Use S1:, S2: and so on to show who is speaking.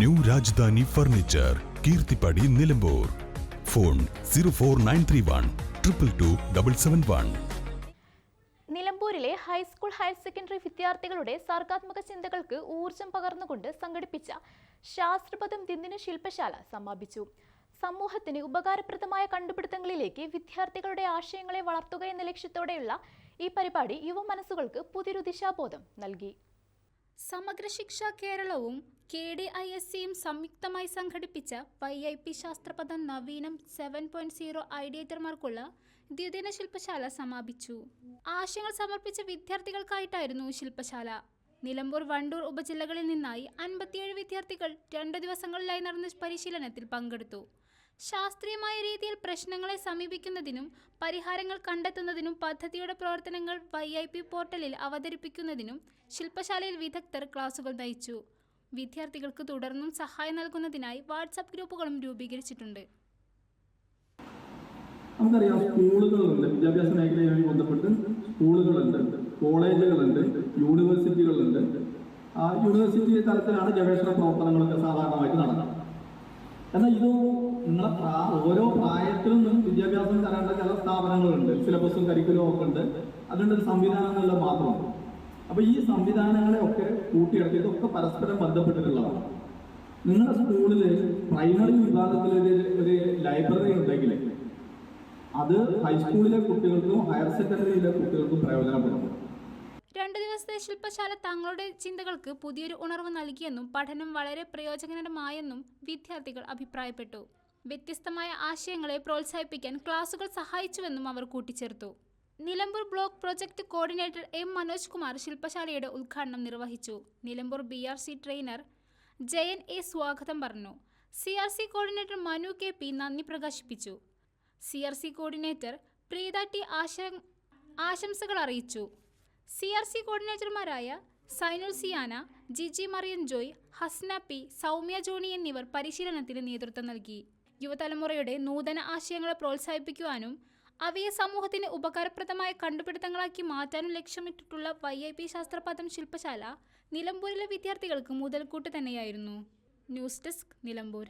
S1: New Rajadhani furniture Keerthippadi Nilambur. Phone zero four nine three one triple two double seven one.
S2: നിലമ്പൂരിലെ high school higher secondary വിദ്യാർത്ഥികളുടെ സർഗാത്മക ചിന്തകൾക്ക് ഊർജം പകർന്നുകൊണ്ട് സംഘടിപ്പിച്ച ശാസ്ത്രപദം ദിന്ദിന ശില്പശാല സമാപിച്ചു. സമൂഹത്തിന് ഉപകാരപ്രദമായ കണ്ടുപിടുത്തങ്ങളിലേക്ക് വിദ്യാർത്ഥികളുടെ ആശയങ്ങളെ വളർത്തുക എന്ന ലക്ഷ്യത്തോടെയുള്ള ഈ പരിപാടി യുവ മനസ്സുകൾക്ക് പുതിയൊരു ദിശാബോധം നൽകി.
S3: സമഗ്ര ശിക്ഷ കേരളവും കെ ഡി ഐ എസ് സിയും സംയുക്തമായി സംഘടിപ്പിച്ച വൈ ഐ പി ശാസ്ത്രപദം നവീനം സെവൻ പോയിന്റ് സീറോ ഐഡിയേറ്റർമാർക്കുള്ള ദ്വിദിന ശില്പശാല സമാപിച്ചു. ആശയങ്ങൾ സമർപ്പിച്ച വിദ്യാർത്ഥികൾക്കായിട്ടായിരുന്നു ശില്പശാല. നിലമ്പൂർ വണ്ടൂർ ഉപജില്ലകളിൽ നിന്നായി അൻപത്തിയേഴ് വിദ്യാർത്ഥികൾ രണ്ടു ദിവസങ്ങളിലായി നടന്ന പരിശീലനത്തിൽ പങ്കെടുത്തു. ശാസ്ത്രീയമായ രീതിയിൽ പ്രശ്നങ്ങളെ സമീപിക്കുന്നതിനും പരിഹാരങ്ങൾ കണ്ടെത്തുന്നതിനും പദ്ധതിയുടെ പ്രവർത്തനങ്ങൾ വൈ ഐ പി പോർട്ടലിൽ അവതരിപ്പിക്കുന്നതിനും ശില്പശാലയിൽ വിദഗ്ധർ ക്ലാസുകൾ നയിച്ചു. വിദ്യാർത്ഥികൾക്ക് തുടർന്നും സഹായം നൽകുന്നതിനായി വാട്സാപ്പ് ഗ്രൂപ്പുകളും രൂപീകരിച്ചിട്ടുണ്ട്.
S4: നമുക്കറിയാം സ്കൂളുകളുണ്ട് വിദ്യാഭ്യാസ മേഖലയുമായി ബന്ധപ്പെട്ട് സ്കൂളുകളുണ്ട് കോളേജുകളുണ്ട് യൂണിവേഴ്സിറ്റികളുണ്ട്. ആ യൂണിവേഴ്സിറ്റി തലത്തിലാണ് ഗവേഷണ പ്രവർത്തനങ്ങളൊക്കെ സാധാരണമായിട്ട് നടക്കുന്നത്. എന്നാൽ ഇത് നിങ്ങളെ പ്രാ- ഓരോ പ്രായത്തിലും നിന്നും വിദ്യാഭ്യാസം തരേണ്ട ചില സ്ഥാപനങ്ങളുണ്ട്. സിലബസും കരിക്കുലവും ഒക്കെ ഉണ്ട്. അതുകൊണ്ട് ഒരു സംവിധാനങ്ങളിൽ മാത്രമാണ് അപ്പൊ ഈ സംവിധാനങ്ങളെ ഒക്കെ കൂട്ടിയിടത്ത് ഇതൊക്കെ പരസ്പരം ബന്ധപ്പെട്ടിട്ടുള്ളതാണ്. നിങ്ങളുടെ സ്കൂളിൽ പ്രൈമറി വിഭാഗത്തിൽ ഒരു ഒരു ലൈബ്രറി ഉണ്ടെങ്കിൽ അത് ഹൈസ്കൂളിലെ കുട്ടികൾക്കും ഹയർ സെക്കൻഡറിയിലെ കുട്ടികൾക്കും പ്രയോജനപ്പെടും.
S3: രണ്ടു ദിവസത്തെ ശില്പശാല തങ്ങളുടെ ചിന്തകൾക്ക് പുതിയൊരു ഉണർവ് നൽകിയെന്നും പഠനം വളരെ പ്രയോജനകരമായെന്നും വിദ്യാർത്ഥികൾ അഭിപ്രായപ്പെട്ടു. വ്യത്യസ്തമായ ആശയങ്ങളെ പ്രോത്സാഹിപ്പിക്കാൻ ക്ലാസുകൾ സഹായിച്ചുവെന്നും അവർ കൂട്ടിച്ചേർത്തു. Nilambur block project coordinator M Manoj Kumar ശില്പശാലയുടെ ഉദ്ഘാടനം നിർവഹിച്ചു. Nilambur B R C trainer Jayan A സ്വാഗതം പറഞ്ഞു. C R C coordinator Manu K P നന്ദി പ്രകാശിപ്പിച്ചു. C R C coordinator Preetha T Asha ആശംസകൾ അറിയിച്ചു. സി ആർ സി കോർഡിനേറ്റർമാരായ Zainul Siyana Jiji Marian Joy Hasna P Soumya Johny എന്നിവർ പരിശീലനത്തിന് നേതൃത്വം നൽകി. യുവതലമുറയുടെ നൂതന ആശയങ്ങളെ പ്രോത്സാഹിപ്പിക്കുവാനും അവയെ സമൂഹത്തിന് ഉപകാരപ്രദമായ കണ്ടുപിടുത്തങ്ങളാക്കി മാറ്റാനും ലക്ഷ്യമിട്ടിട്ടുള്ള വൈ ഐ പി ശാസ്ത്രപാദം ശില്പശാല നിലമ്പൂരിലെ വിദ്യാർത്ഥികൾക്ക് മുതൽക്കൂട്ട് തന്നെയായിരുന്നു. News desk Nilambur.